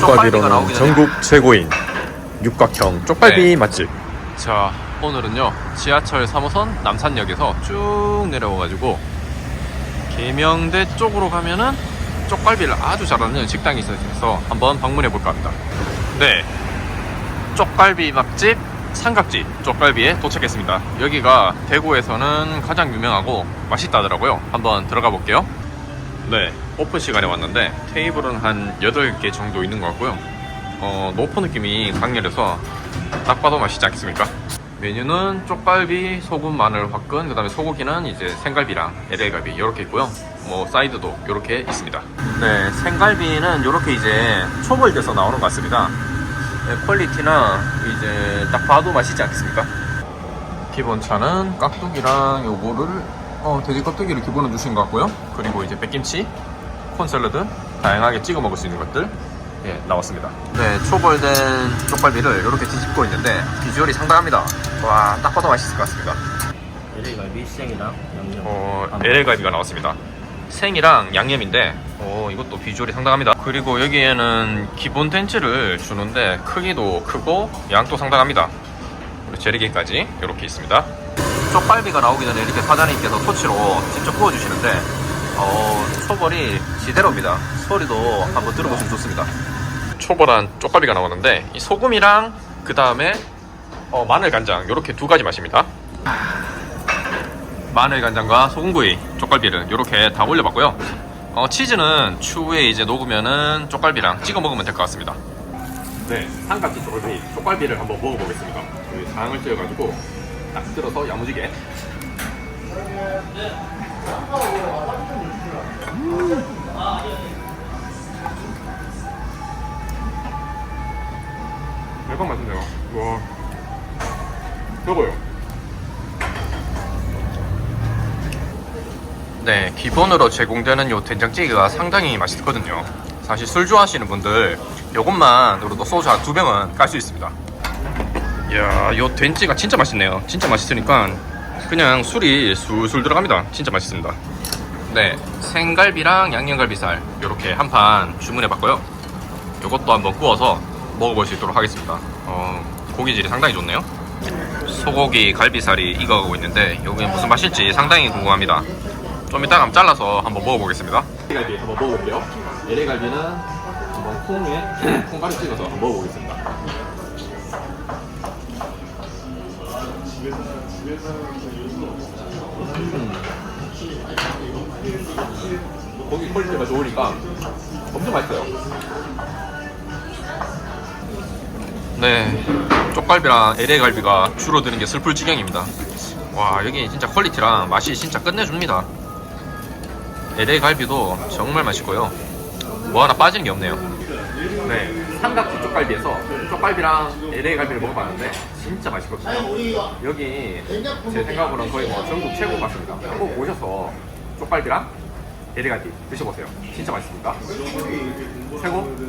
쪽갈비로는. 전국 최고인 육각형 쪽갈비 네. 맛집. 자 오늘은요 지하철 3호선 남산역에서 쭉 내려와가지고 계명대 쪽으로 가면은 쪽갈비를 아주 잘하는 식당이 있어서 한번 방문해 볼까 합니다 네 쪽갈비 맛집 삼각지 쪽갈비에 도착했습니다 여기가 대구에서는 가장 유명하고 맛있다더라고요 한번 들어가 볼게요 네 오픈 시간에 왔는데 테이블은 한 8개 정도 있는 것 같고요 어, 노포 느낌이 강렬해서 딱 봐도 맛있지 않겠습니까? 메뉴는 쪽갈비, 소금, 마늘, 화끈, 그 다음에 소고기는 이제 생갈비랑 LA갈비 이렇게 있고요. 뭐 사이드도 이렇게 있습니다. 네, 생갈비는 이렇게 이제 초벌돼서 나오는 것 같습니다. 네, 퀄리티나 이제 딱 봐도 맛있지 않겠습니까? 기본 차는 깍두기랑 요거를 어, 돼지 깍두기를 기본으로 주신 것 같고요. 그리고 이제 백김치, 콘 샐러드, 다양하게 찍어 먹을 수 있는 것들 예, 나왔습니다. 네, 초벌된 쪽갈비를 이렇게 뒤집고 있는데 비주얼이 상당합니다. 와, 딱 봐도 맛있을 것 같습니다. LA갈비 시장이랑 양념 어, LA갈비가 나왔습니다. 생이랑 양념인데, 어, 이것도 비주얼이 상당합니다. 그리고 여기에는 기본 덴츠를 주는데 크기도 크고 양도 상당합니다. 그리고 재래기까지 이렇게 있습니다. 쪽갈비가 나오기 전에 이렇게 사장님께서 토치로 직접 구워주시는데, 어, 초벌이 지대로입니다. 소리도 한번 들어보시면 좋습니다. 초벌한 쪽갈비가 나오는데 이 소금이랑 그 다음에 어, 마늘 간장 이렇게 두 가지 맛입니다. 마늘 간장과 소금구이 쪽갈비를 이렇게 다 올려봤고요. 어, 치즈는 추후에 이제 녹으면은 쪽갈비랑 찍어 먹으면 될 것 같습니다. 네, 삼각지 쪽갈비 쪽갈비를 한번 먹어보겠습니다. 여기 상을 찌어가지고 딱 들어서 야무지게. 대박 맛있네요. 와, 최고요. 네, 기본으로 제공되는 요 된장찌개가 상당히 맛있거든요. 사실 술 좋아하시는 분들 요것만으로도 소주 한 두 병은 깔 수 있습니다. 이야, 요 된찌가 진짜 맛있네요. 진짜 맛있으니까 그냥 술이 술술 들어갑니다. 진짜 맛있습니다. 네, 생갈비랑 양념갈비살 요렇게 한 판 주문해 봤고요. 요것도 한번 구워서 먹어볼 수 있도록 하겠습니다. 어, 고기질이 상당히 좋네요. 소고기 갈비살이 익어가고 있는데 여기 무슨 맛일지 상당히 궁금합니다. 좀 이따가 한번 잘라서 한번 먹어보겠습니다. 갈비 한번 먹어볼게요. LA갈비는 한번 콩에 콩가루 찍어서 한번 먹어보겠습니다. 음. 고기 퀄리티가 좋으니까 엄청 맛있어요. 네, 쪽갈비랑 LA 갈비가 줄어드는 게 슬플 지경입니다. 와, 여기 진짜 퀄리티랑 맛이 진짜 끝내줍니다. LA 갈비도 정말 맛있고요. 뭐 하나 빠지는 게 없네요. 네, 삼각지 쪽갈비에서 쪽갈비랑 LA 갈비를 먹어봤는데 진짜 맛있거든요. 여기 제 생각으로는 거의 뭐 전국 최고 같습니다. 꼭 오셔서 쪽갈비랑 LA 갈비 드셔보세요. 진짜 맛있습니다. 최고.